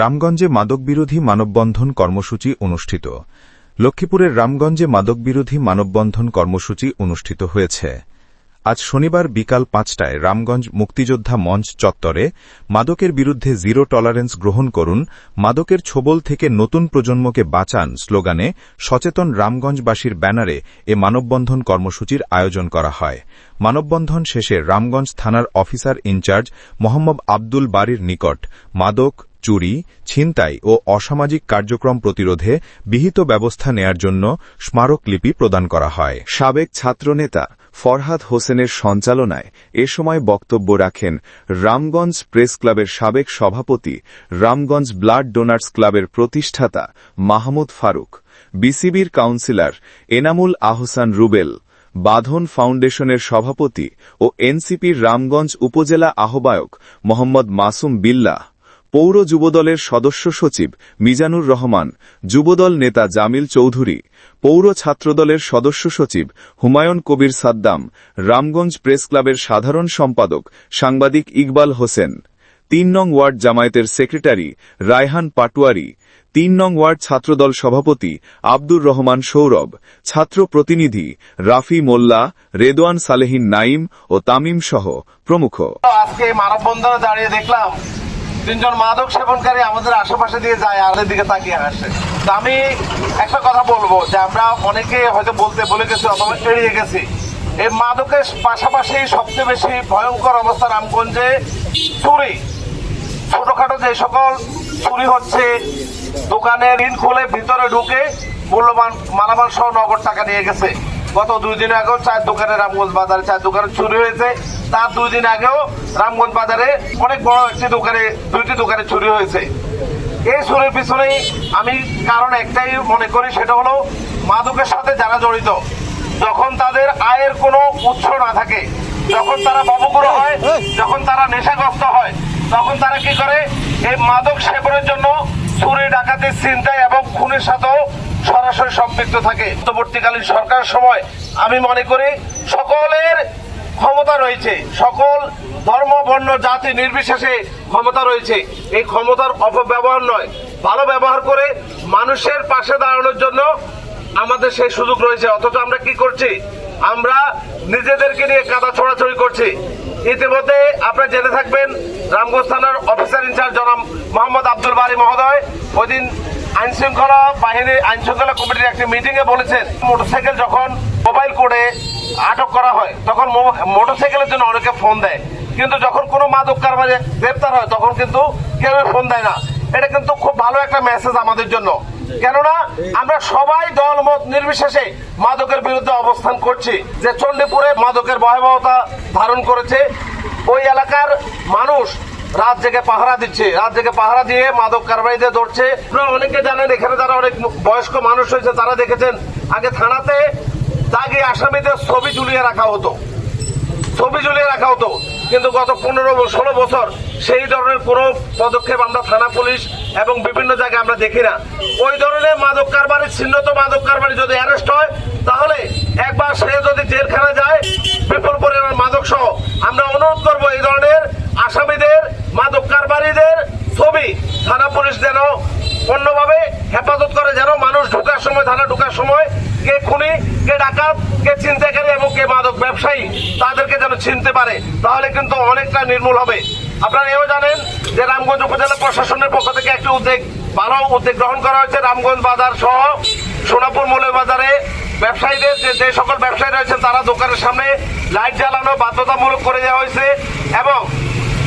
রামগঞ্জে মাদকবিরোধী মানববন্ধন কর্মসূচি অনুষ্ঠিত। লক্ষ্মীপুরের রামগঞ্জে মাদকবিরোধী মানববন্ধন কর্মসূচি অনুষ্ঠিত হয়েছে। আজ শনিবার বিকাল পাঁচটায় রামগঞ্জ মুক্তিযোদ্ধা মঞ্চ চত্বরে মাদকের বিরুদ্ধে জিরো টলারেন্স গ্রহণ করুন, মাদকের ছোবল থেকে নতুন প্রজন্মকে বাঁচান স্লোগানে সচেতন রামগঞ্জবাসীর ব্যানারে এ মানববন্ধন কর্মসূচির আয়োজন করা হয়। মানববন্ধন শেষে রামগঞ্জ থানার officer in charge Mohammad Abdul বারির নিকট মাদক চুরি, ছিনতাই ও অসামাজিক কার্যক্রম প্রতিরোধে বিহিত ব্যবস্থা নেয়ার জন্য স্মারকলিপি প্রদান করা হয়। সাবেক ছাত্রনেতা ফরহাদ হোসেনের সঞ্চালনায় এ সময় বক্তব্য রাখেন রামগঞ্জ প্রেস ক্লাবের সাবেক সভাপতি, রামগঞ্জ ব্লাড ডোনার্স ক্লাবের প্রতিষ্ঠাতা মাহমুদ ফারুক, বিসিবির কাউন্সিলর এনামুল আহসান রুবেল, বাঁধন ফাউন্ডেশনের সভাপতি ও এনসিপির রামগঞ্জ উপজেলা আহ্বায়ক মোহাম্মদ মাসুম বিল্লাহ পৌর যুবদলের সদস্য সচিব মিজানুর রহমান, যুবদল নেতা জামিল চৌধুরী, পৌর ছাত্রদলের সদস্য সচিব হুমায়ুন কবির সাদ্দাম, রামগঞ্জ প্রেস ক্লাবের সাধারণ সম্পাদক সাংবাদিক ইকবাল হোসেন, তিন নং ওয়ার্ড জামায়াতের সেক্রেটারি রায়হান পাটুয়ারি, তিন নং ওয়ার্ড ছাত্রদল সভাপতি আব্দুর রহমান সৌরভ, ছাত্র প্রতিনিধি রাফি মোল্লা, রেদওয়ান সালেহিন নাইম ও তামিম সহ প্রমুখ। আজকে মানববন্ধনে দাঁড়িয়ে দেখলাম তিনজন মাদক সেবনকারী আমাদের আশেপাশে দিয়ে যায়, আমাদের দিকে তাকিয়ে আসে তো আমি একটা কথা বলব যে আমরা অনেকে হয়তো বলতে বলে গেছি, অথবা এড়িয়ে গেছি। এই মাদকের পাশাপাশি সবচেয়ে বেশি ভয়ঙ্কর অবস্থা রামগঞ্জে চুরি। ছোটখাটো যে সকল চুরি হচ্ছে দোকানে ঋণ খুলে ভিতরে ঢুকে মূল্যবান মালামাল সহ নগদ টাকা নিয়ে গেছে। গত দুই দিন আগেও চার দোকানে রামগঞ্জ বাজারে চার দোকানে চুরি হয়েছে। তার দুই দিন আগেও রামগঞ্জ বাজারে অনেক বড় একটি দোকানে দুইটি দোকানে চুরি হয়েছে। এই চুরির পিছনেই আমি কারণ একটাই মনে করি সেটা হলো মাদকের সাথে যারা জড়িত যখন তাদের আয়ের কোনো উৎস না থাকে যখন তারা বাবুগুলো হয় যখন তারা নেশাগ্রস্ত হয় তখন তারা কি করে? এই মাদক সেবনের জন্য চুরি ডাকাতি চিন্তায় এবং খুনের সাথেও সরাসরি সম্পৃক্ত থাকে। পরবর্তীকালীন সরকার সময় আমি মনে করি সকলের ক্ষমতা রয়েছে। সকল ধর্ম, বর্ণ, জাতি নির্বিশেষে ক্ষমতা রয়েছে। এই ক্ষমতার অপব্যবহার নয়। ভালো ব্যবহার করে মানুষের পাশে দাঁড়ানোর জন্য আমাদের সেই সুযোগ রয়েছে। অথচ আমরা কি করছি? আমরা নিজেদেরকে নিয়ে কাদা ছড়াছড়ি করছি। ইতিমধ্যে আপনারা জেনে থাকবেন, রামগঞ্জ থানার অফিসার ইনচার্জ জনাব মোহাম্মদ আব্দুল বারি মহোদয়, ওই দিন আইন শৃঙ্খলা বাহিনী আইন শৃঙ্খলা কমিটির একটি মিটিং এ বলেছেন, মোটরসাইকেল যখন মোবাইল করে আটক করা হয়, তখন মোটরসাইকেলের জন্য অনেকে ফোন দেয়। কিন্তু যখন কোনো মাদক কারবারে গ্রেপ্তার হয়, তখন কিন্তু কেউ ফোন দেয় না। এটা কিন্তু খুব ভালো একটা মেসেজ আমাদের জন্য। কেননা, আমরা সবাই দল মত নির্বিশেষে মাদকের বিরুদ্ধে অবস্থান করছি। যে চণ্ডীপুরে মাদকের ভয়াবহতা ধারণ করেছে, ওই এলাকার মানুষ রাত জেগে পাহারা দিচ্ছে। রাত জেগে পাহারা দিয়ে মাদক কারবারিদের ধরছে। আপনারা অনেকে জানেন, এখানে যারা অনেক বয়স্ক মানুষ হয়েছে তারা দেখেছেন, আগে থানাতে তাকে আসামিদের ছবি ঝুলিয়ে রাখা হতো। ছবি ঝুলিয়ে রাখা হতো। কিন্তু গত পনেরো ষোলো বছর সেই ধরনের কোনো পদক্ষেপ আমরা থানা পুলিশ এবং বিভিন্ন জায়গায় আমরা দেখি না। ওই ধরনের মাদক কারবারি, ছিন্নত মাদক কারবারি যদি অ্যারেস্ট হয়, তাহলে একবার সে যদি জেলখানা যায়, বিপুল পরিমাণ মাদক সহ আমরা অনুরোধ করব এই ধরনের আসামিদের, মাদক কারবারিদের ছবি থানা পুলিশ যেন অন্যভাবে হেফাজত করে, যেন মানুষ ঢোকার সময়, থানা ঢোকার সময় কে খুনি, কে ডাকাত, কে চিন্তাকারী এবং কে মাদক ব্যবসায়ী তাদেরকে যেন চিনতে পারে, তাহলে কিন্তু অনেকটা নির্মূল হবে। আপনারা এও জানেন যে রামগঞ্জ উপজেলা প্রশাসনের পক্ষ থেকে একটি উদ্যোগ ভালো উদ্যোগ গ্রহণ করা হয়েছে। রামগঞ্জ বাজার সহ সোনাপুর মৌলের বাজারে ব্যবসায়ীদের, যে যে সকল ব্যবসায়ী রয়েছেন, তারা দোকানের সামনে লাইট জ্বালানো বাধ্যতামূলক করে দেওয়া হয়েছে এবং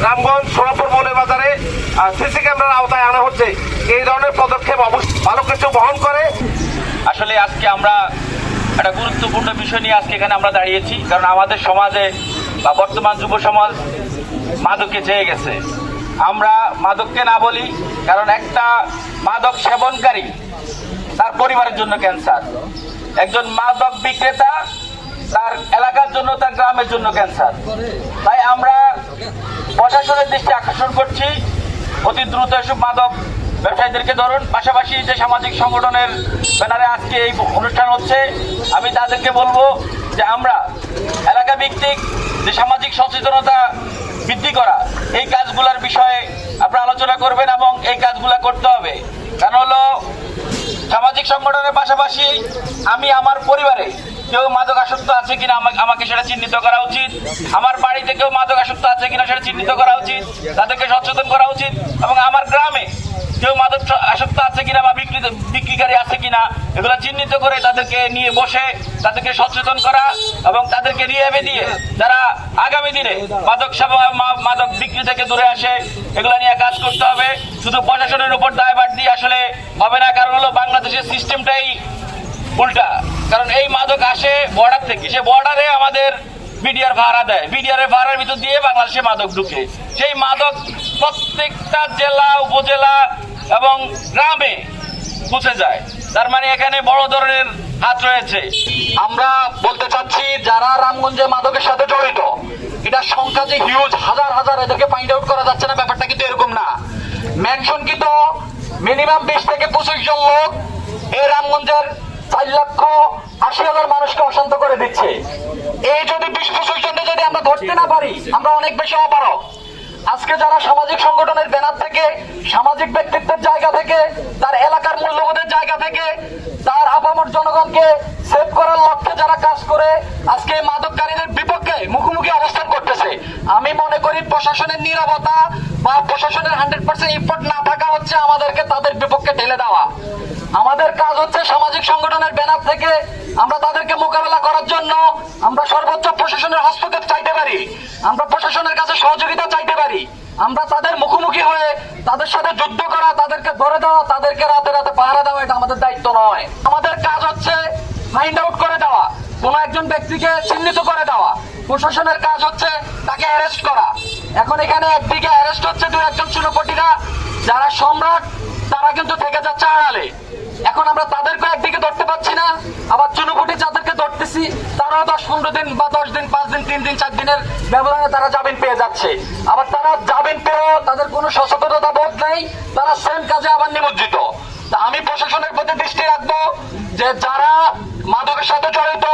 রামগঞ্জ সোনাপুর মৌলের বাজারে সিসি ক্যামেরার আওতায় আনা হচ্ছে। এই ধরনের পদক্ষেপ অবশ্যই ভালো কিছু বহন করে। আসলে আজকে আমরা একটা গুরুত্বপূর্ণ বিষয় নিয়ে আজকে এখানে আমরা দাঁড়িয়েছি, কারণ আমাদের সমাজে বা বর্তমান যুব সমাজ মাদকে চেয়ে গেছে। আমরা মাদককে না বলি, কারণ একটা মাদক সেবনকারী তার পরিবারের জন্য ক্যান্সার। একজন মাদক বিক্রেতা তার এলাকার জন্য, তার গ্রামের জন্য ক্যান্সার। তাই আমরা প্রশাসনের দৃষ্টি আকর্ষণ করছি। অতি দ্রুত এসব মাদক ব্যবসায়ীদেরকে ধরুন। পাশাপাশি যে সামাজিক সংগঠনের ব্যানারে আজকে এই অনুষ্ঠান হচ্ছে, আমি তাদেরকে বলব যে আমরা এলাকা ভিত্তিক যে সামাজিক সচেতনতা বৃদ্ধি করা, এই কাজগুলোর বিষয়ে আপনারা আলোচনা করবেন এবং এই কাজগুলা করতে হবে। কারণ হলো সামাজিক সংগঠনের পাশাপাশি আমি আমার পরিবারে কেউ মাদক আসক্ত আছে কিনা আমা- আমাকে সেটা চিহ্নিত করা উচিত। আমার বাড়িতে কেউ মাদক আসক্ত আছে কিনা সেটা চিহ্নিত করা উচিত। তাদেরকে সচেতন করা উচিত। এবং আমার গ্রামে কেউ মাদক আসক্ত আছে কিনা বা বিক্রি বিক্রিকারী আছে কিনা, এগুলো চিহ্নিত করে তাদেরকে নিয়ে বসে তাদেরকে সচেতন করা এবং তাদেরকে রিহেবে দিয়ে যারা আগামী দিনে মাদক মাদক বিক্রি থেকে দূরে আসে, এগুলো নিয়ে কাজ করতে হবে। শুধু প্রশাসনের উপর দায়ভার দিয়ে আসলে হবে না। কারণ হলো বাংলাদেশের সিস্টেমটাই উল্টা। কারণ এই মাদক আসে বর্ডার থেকে। সে বর্ডারে আমাদের বিডিআর ভাড়া দেয়। বিডিআর এর ভাড়ার ভিতর দিয়ে বাংলাদেশে মাদক ঢুকে। সেই মাদক প্রত্যেকটা জেলা, উপজেলা এবং গ্রামে পৌঁছে যায়। তার মানে এখানে বড় ধরনের হাত রয়েছে। আমরা বলতে চাচ্ছি, যারা রামগঞ্জে মাদকের সাথে জড়িত, এটা সংখ্যা যে হিউজ হাজার হাজার, এদেরকে ফাইন্ড আউট করা যাচ্ছে না, ব্যাপারটা কিন্তু এরকম না। মেনশন কিন্তু মিনিমাম বিশ থেকে পঁচিশ জন লোক এই রামগঞ্জের চার লক্ষ আশি হাজার মানুষকে অশান্ত করে দিচ্ছে। এই যদি বিশ পঁচিশ যদি আমরা ধরতে না পারি, আমরা অনেক বেশি অপারক আজকে যারা সামাজিক সংগঠনের ব্যানার থেকে, সামাজিক ব্যক্তিত্বের জায়গা থেকে, তার এলাকার মূল্যবোধের জায়গা থেকে, তার আপামর জনগণকে সেভ করার লক্ষ্যে যারা কাজ করে, আজকে মাদককারীদের বিপক্ষে মুখোমুখি অবস্থান করতেছে। আমি মনে করি প্রশাসনের নিরাপত্তা বা প্রশাসনের হান্ড্রেড পার্সেন্ট ইফোর্ট না থাকা হচ্ছে আমাদেরকে তাদের বিপক্ষে ঠেলে দেওয়া। আমাদের কাজ হচ্ছে সামাজিক সংগঠনের ব্যানার থেকে আমরা তাদেরকে মোকাবেলা করার জন্য আমরা সর্বোচ্চ প্রশাসনের হস্তক্ষেপ চাইতে পারি। আমরা প্রশাসনের কাছে সহযোগিতা চাইতে পারি। আমরা তাদের মুখোমুখি হয়ে তাদের সাথে যুদ্ধ করা, তাদেরকে ধরে দেওয়া, তাদেরকে রাতে রাতে পাহারা দেওয়া, এটা আমাদের দায়িত্ব নয়। আমাদের কাজ হচ্ছে ফাইন্ড আউট করে দেওয়া, কোন একজন ব্যক্তিকে চিহ্নিত করে দেওয়া। প্রশাসনের কাজ হচ্ছে তাকে অ্যারেস্ট করা। এখন এখানে একদিকে অ্যারেস্ট হচ্ছে দু একজন চুনোপটিরা যারা সম্রাট, তারা কিন্তু থেকে যাচ্ছে আড়ালে। এখন আমরা তাদেরকে একদিকে ধরতে পারছি না। আবার চুনুপুটি যাদেরকে ধরতেছি, তারাও দশ পনেরো দিন বা দশ দিন, পাঁচ দিন, তিন দিন, চার দিনের ব্যবধানে তারা জামিন পেয়ে যাচ্ছে। আবার তারা জামিন পেয়েও তাদের কোনো সচেতনতা বোধ নেই, তারা সেম কাজে আবার নিমজ্জিত। তা আমি প্রশাসনের প্রতি দৃষ্টি রাখব যে যারা মাদকের সাথে জড়িত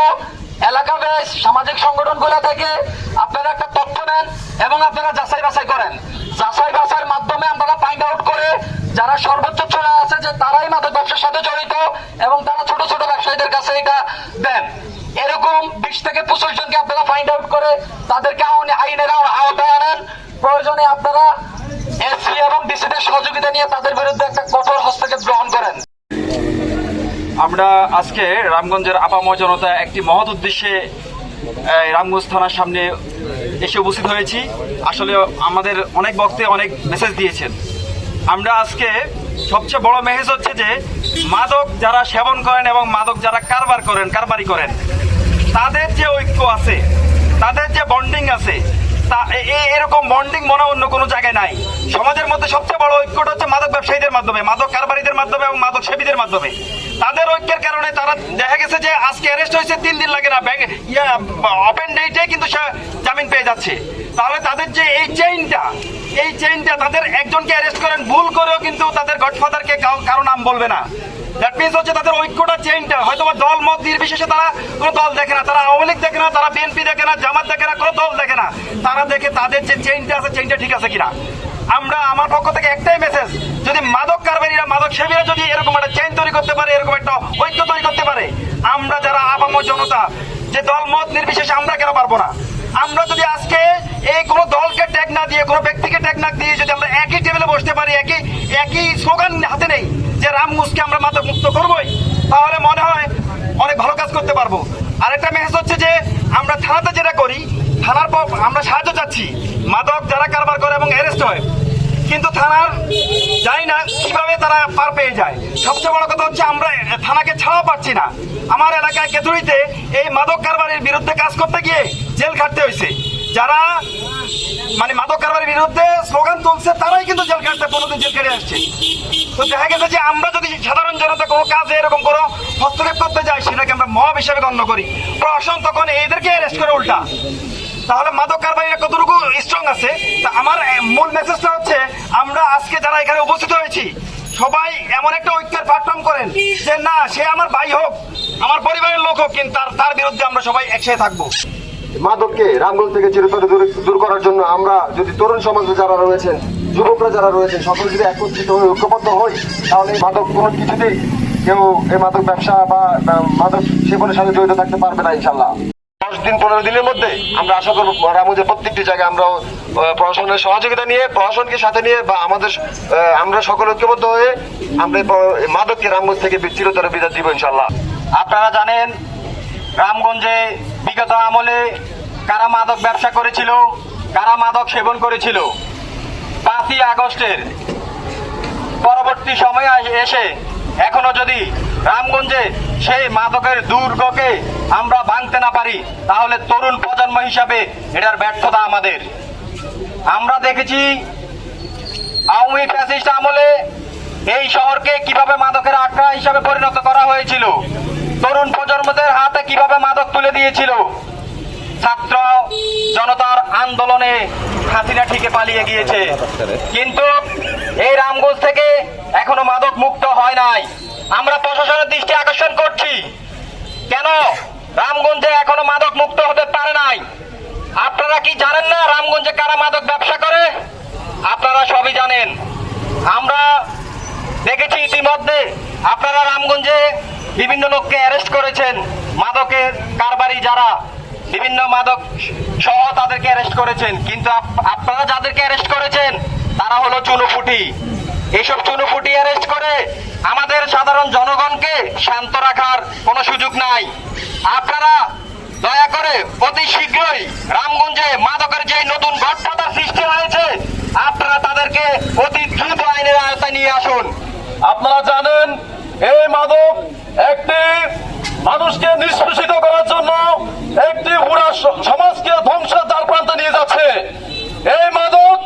এলাকা বেশ সামাজিক সংগঠনগুলো থেকে আপনারা একটা তথ্য নেন এবং আপনারা যাচাই বাছাই করেন। যাচাই বাছাইয়ের মাধ্যমে আপনারা ফাইন্ড আউট করে যারা সর্বোচ্চ চলে আছে যে তারাই মাদক ব্যবসার সাথে জড়িত এবং তারা ছোট ছোট ব্যবসায়ীদের কাছে এটা দেন। এরকম বিশ থেকে পঁচিশ জনকে আপনারা ফাইন্ড আউট করে তাদেরকে আইনে- আইনের আওতায় আনেন। প্রয়োজনে আপনারা এসি এবং ডিসিদের সহযোগিতা নিয়ে তাদের বিরুদ্ধে একটা কঠোর হস্তক্ষেপ গ্রহণ করেন। আমরা আজকে রামগঞ্জের আপাময় জনতা একটি মহৎ উদ্দেশ্যে রামগঞ্জ থানার সামনে এসে উপস্থিত হয়েছি। আসলে আমাদের অনেক বক্তে অনেক মেসেজ দিয়েছেন। আমরা আজকে সবচেয়ে বড় মেসেজ হচ্ছে যে, মাদক যারা সেবন করেন এবং মাদক যারা কারবার করেন, কারবারি করেন, তাদের যে ঐক্য আছে, তাদের যে বন্ডিং আছে, তা এরকম বন্ডিং মনে অন্য কোনো জায়গায় নাই। সমাজের মধ্যে সবচেয়ে বড় ঐক্যটা হচ্ছে মাদক ব্যবসায়ীদের মাধ্যমে, মাদক কারবারিদের মাধ্যমে এবং মাদক সেবীদের মাধ্যমে। তাদের ঐক্যের কারণে তারা দেখা গেছে যে আজকে অ্যারেস্ট হয়েছে, তিন দিন লাগে না ব্যাংক ইয়া ওপেন ডেটে কিন্তু সে জামিন পেয়ে যাচ্ছে। তাহলে তাদের যে এই চেইনটা এই চেইনটা তাদের একজনকে অ্যারেস্ট করেন, ভুল করেও কিন্তু তাদের গডফাদারকে কারও নাম বলবে না। দ্যাট মিনস হচ্ছে তাদের ঐক্যটা চেইনটা হয়তো দল, মত নির্বিশেষে তারা কোনো দল দেখে না, তারা আওয়ামী লীগ দেখে না, তারা বিএনপি দেখে না, জামাত দেখে না, কোনো দল দেখে না। তারা দেখে তাদের যে চেইনটা আছে চেইনটা ঠিক আছে কিনা। আমরা, আমার পক্ষ থেকে একটাই মেসেজ যদি কারবারিরা মাদক সেবীরা যদি এরকম একটা চেইন তৈরি করতে পারে, এরকম একটা ঐক্য তৈরি করতে পারে, আমরা যারা আপামর জনতা, যে দল মত নির্বিশেষে আমরা কেন পারব না? আমরা যদি আজকে এই কোনো দলকে ট্যাগ না দিয়ে, কোনো ব্যক্তিকে ট্যাগ না দিয়ে যদি আমরা একই টেবিলে বসতে পারি, একই একই স্লোগান হাতে নেই, যে রাম মুসকে আমরা মাদক মুক্ত করবোই, তাহলে মনে হয় অনেক ভালো কাজ করতে পারব। আরেকটা মেসেজ হচ্ছে যে, আমরা থানাতে যেটা করি, থানার পর আমরা সাহায্য চাচ্ছি, মাদক যারা কারবার করে এবং অ্যারেস্ট হয় কিন্তু থানার জানি না কীভাবে তারা পার পেয়ে যায়। সবচেয়ে বড় কথা হচ্ছে আমরা থানাকে ছাড়াও পাচ্ছি না। আমার এলাকায় কেতুরিতে এই মাদক কারবারের বিরুদ্ধে কাজ করতে গিয়ে জেল খাটতে হয়েছে। যারা মানে মাদক কারবারের বিরুদ্ধে স্লোগান তুলছে, তারাই কিন্তু জেল খাটতে, কোনোদিন জেল খেটে আসছে। তো দেখা গেছে যে আমরা যদি সাধারণ জনতা কোনো কাজে এরকম কোনো হস্তক্ষেপ করতে যাই, সেটাকে আমরা মব হিসাবে গণ্য করি। প্রশাসন তখন এদেরকে অ্যারেস্ট করে উল্টা। তাহলে মাদক কারবারিরা কতটুকু স্ট্রং আছে তা আমার মূল মেসেজটা হচ্ছে আমরা আজকে যারা এখানে উপস্থিত হয়েছি সবাই এমন একটা ঐক্যের প্ল্যাটফর্ম করেন যে না সে আমার ভাই হোক আমার পরিবারের লোক হোক কিন্তু তার তার বিরুদ্ধে আমরা সবাই একসাথে থাকব। মাদককে রামগঞ্জ থেকে চিরতরে দূর করার জন্য আমরা যদি তরুণ সমাজে যারা রয়েছেন যুবকরা যারা রয়েছে সকলে যদি একত্রিত হয়ে ঐক্যবদ্ধ হই তাহলে মাদক কোনো কিছুতেই কেউ এই মাদক ব্যবসা বা মাদক সেবনের সাথে জড়িত থাকতে পারবে না ইনশাল্লাহ। দশ দিন পনেরো দিনের মধ্যে আমরা আশা করব রামগঞ্জের প্রত্যেকটি জায়গায় আমরা আহ, প্রশাসনের সহযোগিতা নিয়ে, প্রশাসনকে সাথে নিয়ে বা আমাদের আমরা সকল ঐক্যবদ্ধ হয়ে আমরা মাদককে রামগঞ্জ থেকে চিরতরে বিদায় দিব ইনশাল্লাহ আপনারা জানেন, রামগঞ্জে বিগত আমলে কারা মাদক ব্যবসা করেছিল, কারা মাদক সেবন করেছিল? পাঁচই আগস্টের পরবর্তী সময়ে এসে এখনও যদি রামগঞ্জে সেই মাদকের দুর্গকে আমরা ভাঙতে না পারি, তাহলে তরুণ প্রজন্ম হিসাবে এটার ব্যর্থতা আমাদের। আমরা দেখেছি আওয়ামী ফ্যাসিস্ট আমলে এই শহরকে কীভাবে মাদকের আখড়া হিসাবে পরিণত করা হয়েছিল? তরুণ প্রজন্মদের হাতে কীভাবে মাদক তুলে দিয়েছিল? ছাত্র জনতার আন্দোলনে হাসিনা ঠিকে পালিয়ে গিয়েছে। কিন্তু এই রামগঞ্জ থেকে এখনও মাদক মুক্ত হয় নাই। আমরা প্রশাসনের দৃষ্টি আকর্ষণ করছি। কেন? রামগঞ্জে এখনও মাদক মুক্ত হতে পারে নাই। আপনারা কি জানেন না রামগঞ্জে কারা মাদক ব্যবসা করে? আপনারা সবই জানেন। আমরা দেখেছি ইতিমধ্যে আপনারা রামগঞ্জে বিভিন্ন লোককে অ্যারেস্ট করেছেন। মাদকের কারবারি যারা, বিভিন্ন মাদক সহ তাদেরকে অ্যারেস্ট করেছেন। কিন্তু আপনারা যাদেরকে অ্যারেস্ট করেছেন, তারা হলো চুনুপুটি। এইসব চুনুপুটি অ্যারেস্ট করে আমাদের সাধারণ জনগণকে শান্ত রাখার কোনো সুযোগ নাই। আপনারা দয়া করে অতি শীঘ্রই রামগঞ্জে মাদকের যে নতুন গডফাদার সৃষ্টি হয়েছে, আপনারা তাদেরকে অতি দ্রুত আইনের আওতায় নিয়ে আসুন। আপনারা জানেন, এই মাদক একটি মানুষকে নিষ্পেষিত করার জন্য একটি পুরা সমাজকে ধ্বংসের দ্বার প্রান্তে নিয়ে যাচ্ছে। এই মাদক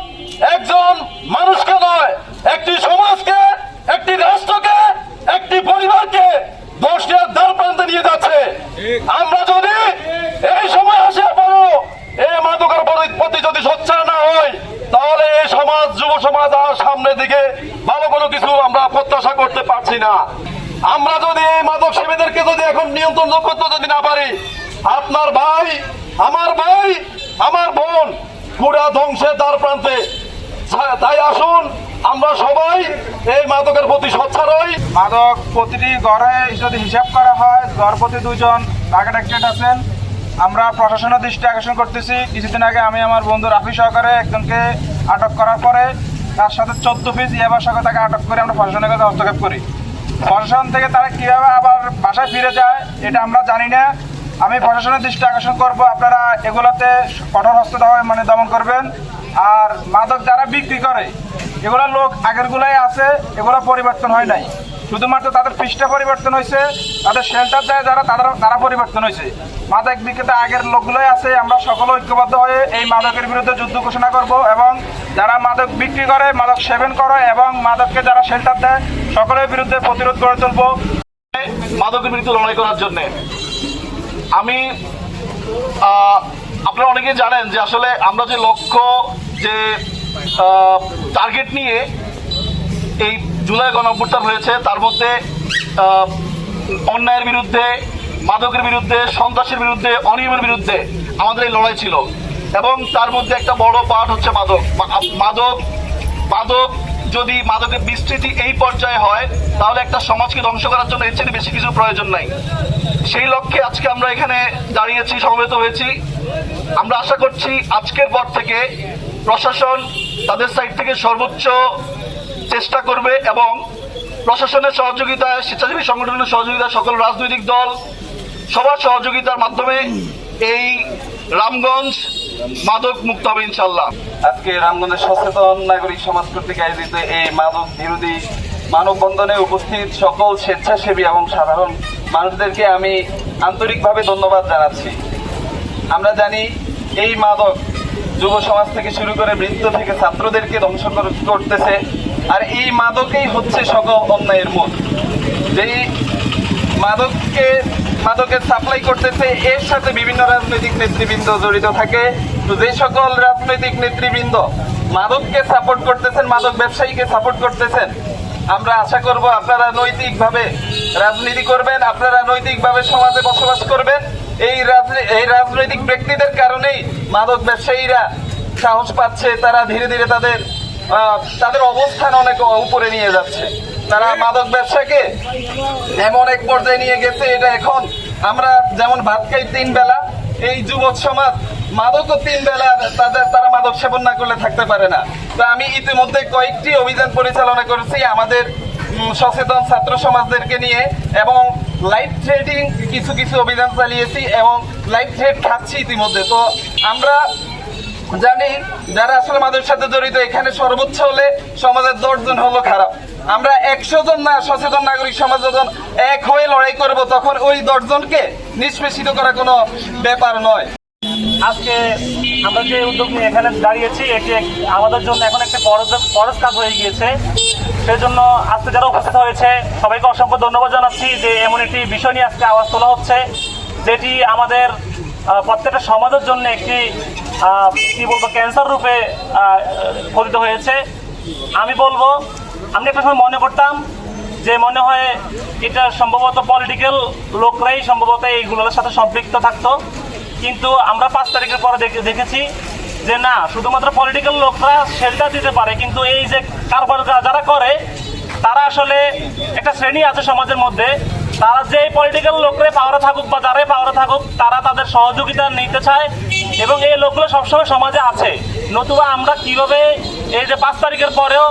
একজন মানুষকে নয়, একটি সমাজকে, একটি রাষ্ট্রকে, একটি পরিবারকে ধ্বংসের দ্বার প্রান্তে নিয়ে যাচ্ছে। আমরা যদি এই সময় আসে পড়ো এই মাদকের প্রতি যদি সোচ্চার না হয় তাহলে এই সমাজ, যুব সমাজ আর সামনের দিকে ভালো কোনো কিছু আমরা প্রত্যাশা করতে পারছি না। আমরা যদি এই মাদক সেবীদেরকে যদি এখন নিয়ন্ত্রণ করতে যদি না পারি, আপনার ভাই, আমার ভাই, আমার বোন পুরা ধ্বংসের দ্বার প্রান্তে তাই আসুন আমরা সবাই এই মাদকের প্রতি সোচ্চার হই মাদক প্রতিটি গড়ে যদি হিসাব করা হয়, ঘর প্রতি দুজন টার্গেট অ্যাক্টেড আছেন। আমরা প্রশাসনের দৃষ্টি আকর্ষণ করতেছি। কিছুদিন আগে আমি আমার বন্ধু রাফি সহকারে একজনকে আটক করার পরে তার সাথে চোদ্দ পিস ইয়াবার সঙ্গে তাকে আটক করে আমরা প্রশাসনের কাছে হস্তক্ষেপ করি। প্রশাসন থেকে তারা কীভাবে আবার বাসায় ফিরে যায়, এটা আমরা জানি না। আমি প্রশাসনের দৃষ্টি আকর্ষণ করব, আপনারা এগুলোতে কঠোর হস্ত মানে দমন করবেন। আর মাদক যারা বিক্রি করে এগুলো লোক আগেরগুলাই আছে, এগুলো পরিবর্তন হয় নাই। শুধুমাত্র তাদের পৃষ্ঠা পরিবর্তন হয়েছে, তাদের শেল্টার দেয় যারা তারা তারা পরিবর্তন হয়েছে। মাদক বিক্রেতা আগের লোকগুলোই আছে, আমরা সকলে ঐক্যবদ্ধ হয়ে এই মাদকের বিরুদ্ধে যুদ্ধ ঘোষণা করব এবং যারা মাদক বিক্রি করে, মাদক সেবন করে এবং মাদককে যারা শেল্টার দেয়, সকলের বিরুদ্ধে প্রতিরোধ গড়ে তুলবো মাদকের বিরুদ্ধে লড়াই করার জন্য। আমি আপনারা অনেকেই জানেন যে আসলে আমরা যে লক্ষ্য, যে টার্গেট নিয়ে এই জুলাই গণঅভ্যুত্থান হয়েছে। তার মধ্যে অন্যায়ের বিরুদ্ধে, মাদকের বিরুদ্ধে, সন্ত্রাসের বিরুদ্ধে, অনিয়মের বিরুদ্ধে আমাদের এই লড়াই ছিল। এবং তার মধ্যে একটা বড় পার্ট হচ্ছে মাদক। মাদক মাদক যদি মাদকের বিস্তৃতি এই পর্যায়ে হয়, তাহলে একটা সমাজকে ধ্বংস করার জন্য এর চেয়ে বেশি কিছু প্রয়োজন নাই। সেই লক্ষ্যে আজকে আমরা এখানে দাঁড়িয়েছি, সমবেত হয়েছি। আমরা আশা করছি আজকের পর থেকে প্রশাসন তাদের সাইড থেকে সর্বোচ্চ চেষ্টা করবে এবং প্রশাসনের সহযোগিতায়, স্বেচ্ছাসেবী সংগঠনের সহযোগিতায় সকল রাজনৈতিক দল, সবার সহযোগিতার মাধ্যমে এই রামগঞ্জ মাদক মুক্ত হবে ইনশাল্লাহ আজকে রামগঞ্জের সচেতন নাগরিক সমাজ কর্তৃক আয়োজিত এই মাদক বিরোধী মানববন্ধনে উপস্থিত সকল স্বেচ্ছাসেবী এবং সাধারণ মানুষদেরকে আমি আন্তরিকভাবে ধন্যবাদ জানাচ্ছি। আমরা জানি এই মাদক যুব সমাজ থেকে শুরু করে বৃত্ত থেকে ছাত্রদেরকে ধ্বংস করতেছে। আর এই মাদকেই হচ্ছে সকল অন্যায়ের মূল। যেই মাদককে, মাদকের সাপ্লাই করতেছে, এর সাথে বিভিন্ন রাজনৈতিক নেতৃবৃন্দ জড়িত থাকে। তো যে সকল রাজনৈতিক নেতৃবৃন্দ মাদককে সাপোর্ট করতেছেন, মাদক ব্যবসায়ীকে সাপোর্ট করতেছেন, আমরা আশা করব আপনারা নৈতিকভাবে রাজনীতি করবেন, আপনারা নৈতিকভাবে সমাজে বসবাস করবেন। এই এই রাজনৈতিক ব্যক্তিদের কারণেই মাদক ব্যবসায়ীরা সাহস পাচ্ছে, তারা ধীরে ধীরে তাদের তাদের অবস্থান অনেক উপরে নিয়ে যাচ্ছে। তারা মাদক ব্যবসাকে এমন এক পর্যায়ে নিয়ে গেছে, এটা এখন আমরা যেমন ভাত খাই তিন বেলা, এই যুব সমাজ মাদকও তিন বেলা, তাদের, তারা মাদক সেবন না করলে থাকতে পারে না। তো আমি ইতিমধ্যে কয়েকটি অভিযান পরিচালনা করেছি আমাদের সচেতন ছাত্র সমাজদেরকে নিয়ে এবং লাইভ থ্রেডিং কিছু কিছু অভিযান চালিয়েছি এবং লাইভ থ্রেড খাচ্ছি ইতিমধ্যে। তো আমরা জানি যারা আসলে মাদকের সাথে জড়িত, এখানে সর্বোচ্চ হলে সমাজের দশজন হলো খারাপ। আমরা একশো জন না, সচেতন নাগরিক সমাজ যখন এক হয়ে লড়াই করব, তখন ওই দশজনকে নিষ্পেষিত করা কোনো ব্যাপার নয়। আজকে আমরা যে উদ্যোগ নিয়ে এখানে দাঁড়িয়েছি, এটি আমাদের জন্য এখন একটা ফরজ ফরজ কাজ হয়ে গিয়েছে। সেই জন্য আজকে যারা উপস্থিত হয়েছে, সবাইকে অসংখ্য ধন্যবাদ জানাচ্ছি যে এমন একটি বিষয় নিয়ে আজকে আওয়াজ তোলা হচ্ছে, যেটি আমাদের প্রত্যেকটা সমাজের জন্য একটি কি বলব ক্যান্সার রূপে পতিত হয়েছে। আমি বলব, আমি একটা সময় মনে করতাম যে মনে হয় এটা সম্ভবত পলিটিক্যাল লোকরাই সম্ভবত এইগুলোর সাথে সম্পৃক্ত থাকতো। কিন্তু আমরা পাঁচ তারিখের পরে দেখে- দেখেছি যে না, শুধুমাত্র পলিটিক্যাল লোকরা শেল্টার দিতে পারে, কিন্তু এই যে কারবার যারা করে, তারা আসলে একটা শ্রেণি আছে সমাজের মধ্যে, তারা যে পলিটিক্যাল লোকরে পাওয়ারে থাকুক বা যারাই পাওয়ারে থাকুক, তারা তাদের সহযোগিতা নিতে চায় এবং এই লোকগুলো সবসময় সমাজে আছে। নতুবা আমরা কীভাবে এই যে পাঁচ তারিখের পরেও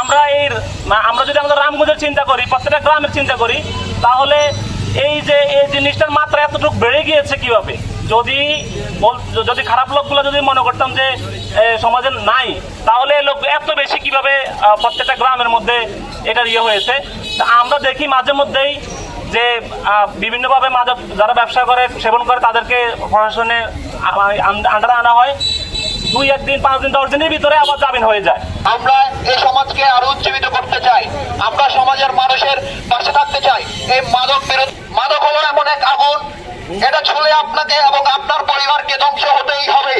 আমরা এই আমরা যদি আমাদের রামগঞ্জের চিন্তা করি, প্রত্যেকটা গ্রামের চিন্তা করি, তাহলে এই যে এই জিনিসটার মাত্রা এতটুকু বেড়ে গিয়েছে কীভাবে? যদি যদি খারাপ লোকগুলো যদি মনে করতাম যে সমাজে নাই, তাহলে লোক এত বেশি কীভাবে প্রত্যেকটা গ্রামের মধ্যে এটা ইয়ে হয়েছে। আমরা দেখি মাঝে মধ্যেই যে বিভিন্নভাবে মাদক যারা ব্যবসা করে, সেবন করে, তাদেরকে প্রশাসনে আন্ডারে আনা হয়। দুই একদিন, পাঁচ দিন, দশ দিনের ভিতরে আবার জামিন হয়ে যায়। আমরা এই সমাজকে আরও উজ্জীবিত করতে চাই। আমরা সমাজের মানুষের পাশে থাকতে চাই। এই মাদক বিরোধী মাদক হলো এমন এক আগুন এটা ছুলে আপনাকে এবং আপনার পরিবারকে ধ্বংস হতেই হবে।